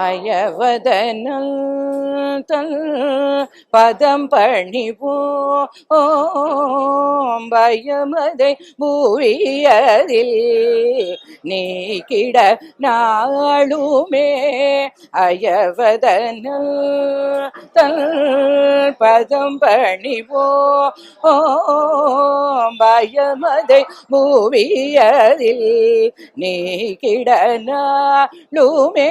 அயவதனல் தல் பதம் பணிவோ ஓம் பயமதை பூவியதில் நீக்கிட நாளுமே அயவதனல் தல் பதம் பணிவோ. ஓம் பயமதை பூவியதில் நீக்கிட நாளுமே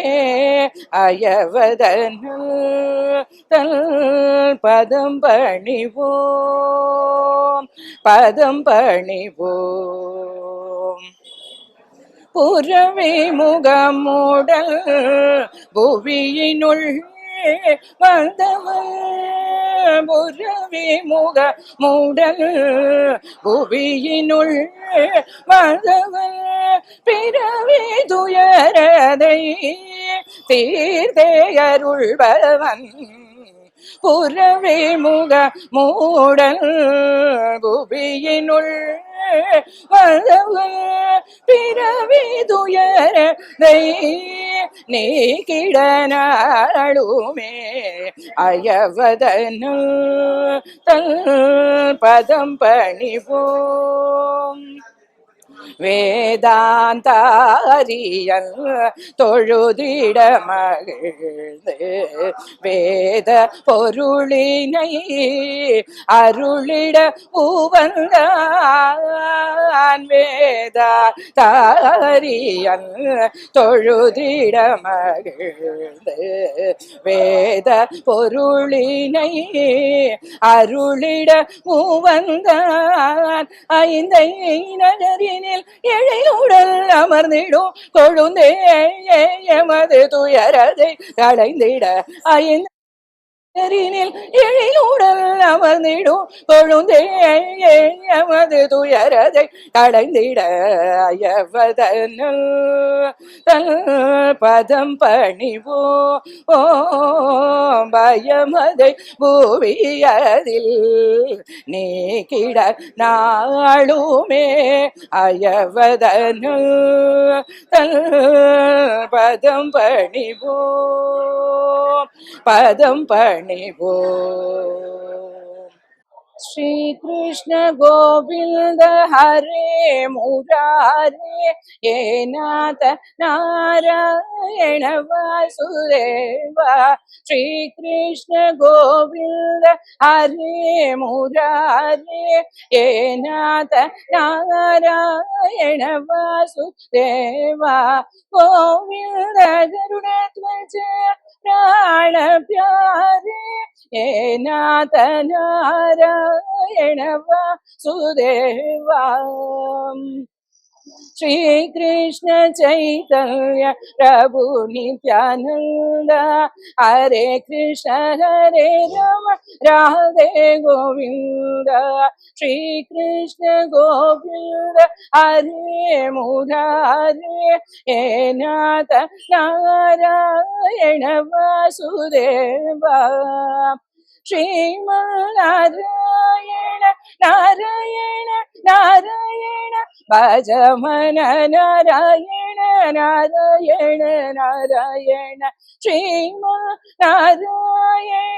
அயவதனல் தல் பதம் பணிவோம் பதம் பணிவோம் புறவே முகமூடல் புவியினுள் வந்தவன். புறவே முக மூடல் புவியினுள் வந்தவன். பிறவே துயரதை தீர்த்தே அருள்பவன். புறவே முக மூடல் புவியினுள் பிறவி துயரதை நீக்கிட நாளுமே அயவதனு தல் பதம் பணிவோம். வேதாந்தாரியல் தொழுதிட மகிழ்ந்து வேத பொருளினை அருளிட பூவந்தான் வேதா தாரியல் தொழுதிட மகிழ்ந்து வேத பொருளினை அருளிட உவந்தான் ஐந்தை நகரின் நகரினில் எழையுடல் அமர்ந்திடும். கொழுந்தே எமது துயரதை களைந்திட. ஐந்து நகரினில் எழிலுடல் அமர்ந்திடும். கொழுந்தே எமது துயரதை களைந்திட அயவதனல் தல் பதம் பணிவோ. பயமதை பூவியதில் நீக்கிட நாளுமே அயவதனு தல் பதம் பணிவோ பதம் பணி ശ്രീകൃഷ്ണ ഗോവിന്ദ ഹരേ മുരാരേ ഏനാഥ നാരായണ വാസുദേവ. ശ്രീകൃഷ്ണ ഗോവിന്ദ ഹരേ മുരാരേ ഏനാഥ നാരായണ വാസുദേവ. ഗോവിന്ദ ഗരുണ ത്വജ പ്രാണപ്യ ഏനാഥനാരായണവ സുദേവാം ശ്രീകൃഷ്ണ ചൈതന്യ പ്രഭു നിത്യാനന്ദ. ഹരേ കൃഷ്ണ ഹരേ രമ രാധേ ഗോവിന്ദ. ശ്രീകൃഷ്ണ ഗോവിന്ദ ഹരേ മുരാരേ ഹേ നാഥ നാരായണ വാസുദേവ. ശ്രീമാരാ நாராயண நாராயண பஜ மன நாராயண நாராயண நாராயண ஸ்ரீமா நாராயண.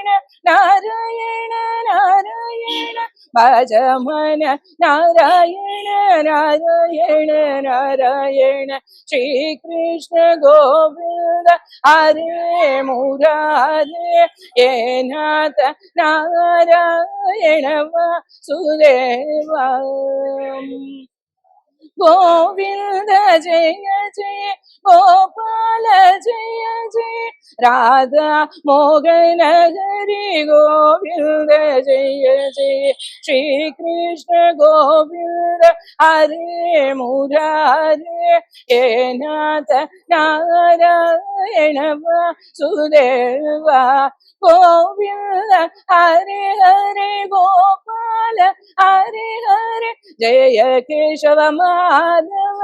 భజ మన నారాయణ నారాయణ నారాయణ శ్రీకృష్ణ గోవింద హరే మురారే ఏ నాథ నారాయణ వాసుదేవా ഗോവിന്ദ ജയ ജയ ഗോപാല ജയ ജയ രാധ മോഹന ഹരി ഗോവിന്ദ ജയ ജയ ശ്രീകൃഷ്ണ ഗോവിന്ദ ഹരേ മുരാരേ ഏനാഥ നാരായണ സുദേവ ഗോവിന്ദ ഹരേ ഹരേ ഗോ ഹരേ ഹരേ ജയ Keshava Madhava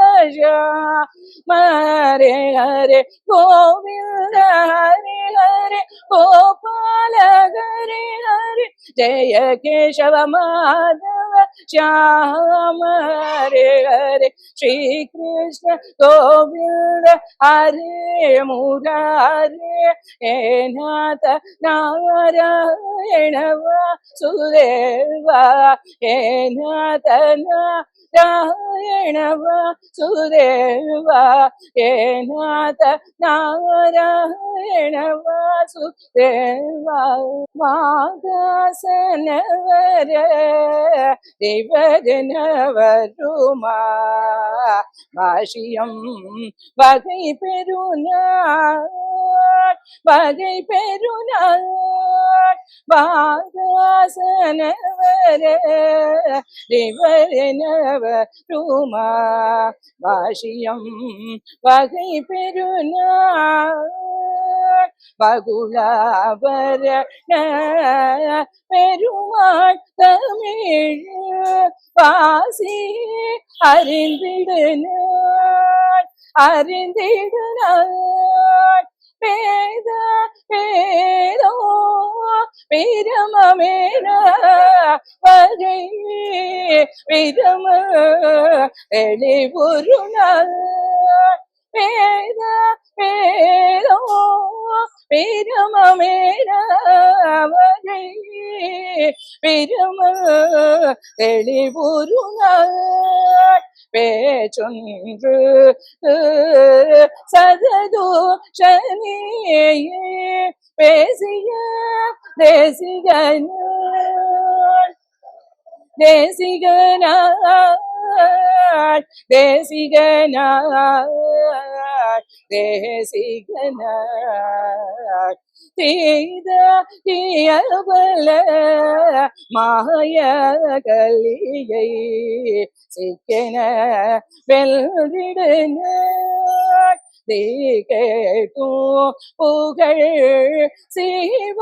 Hare Hare Govinda Hare Hare Gopala Hare Hare Jaya Keshava Madhava Shyam Hare Hare Shri Krishna Govinda Hare Murare Enata Narayana Sudeva Enata Narayana രായണ വാസുദേവ ഹേ നാഥ നാരായണ വാസുദേവ മാതാസനവര ദിവരനവരുമാ ഭാഷിയം വകൈ പെരുനാൾ വകൈ പെരുനാൾ വാദാസനവ பெருநாள் வகை பெருநாள் வாகாசனவர தேவரனவருமா பாஷியம் வகை பெருநாள் பகுலாவர பெருமாள் தமிழ் வாசி அறிந்திடு அறிந்திடு വിരമമേന വകൈ വിരമ എളി പൊരുണാൾ വേദ വേദോ വിരമമേനവരൈ വിരമ എളി പൊരുണാൾ பேச்சொன்று. சதது சனியே பேசிய தேசிகன தேசிகனாய். தேசிகனாய். தேசிகனாய். செய்த இயல்பல மாய கலியை சிக்கன வெல்விடன கேட்டும் புகழ் சிவ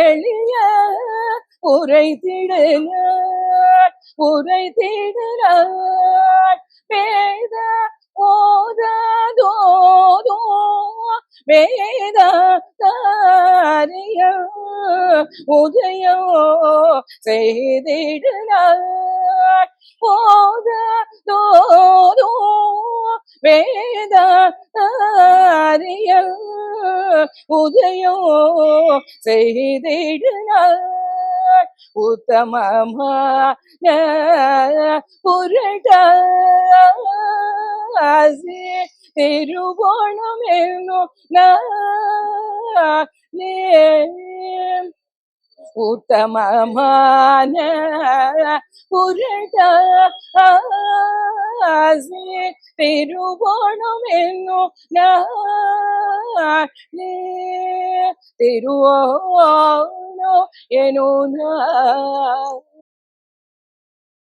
எளிய உரை திடன உரை திடனாய் பேத ஓதோதோ வேத உதயோ செய்திடனாய் போத தோதோ வேத உதயோ செய்திடனாய் உத்தமமா புரட்ட ആസേ തിരുവോണമെന്നു ഉത്തമമാന പുരട ആസേ തിരുവോണമെന്നു തിരുവോണോ എനു നാ.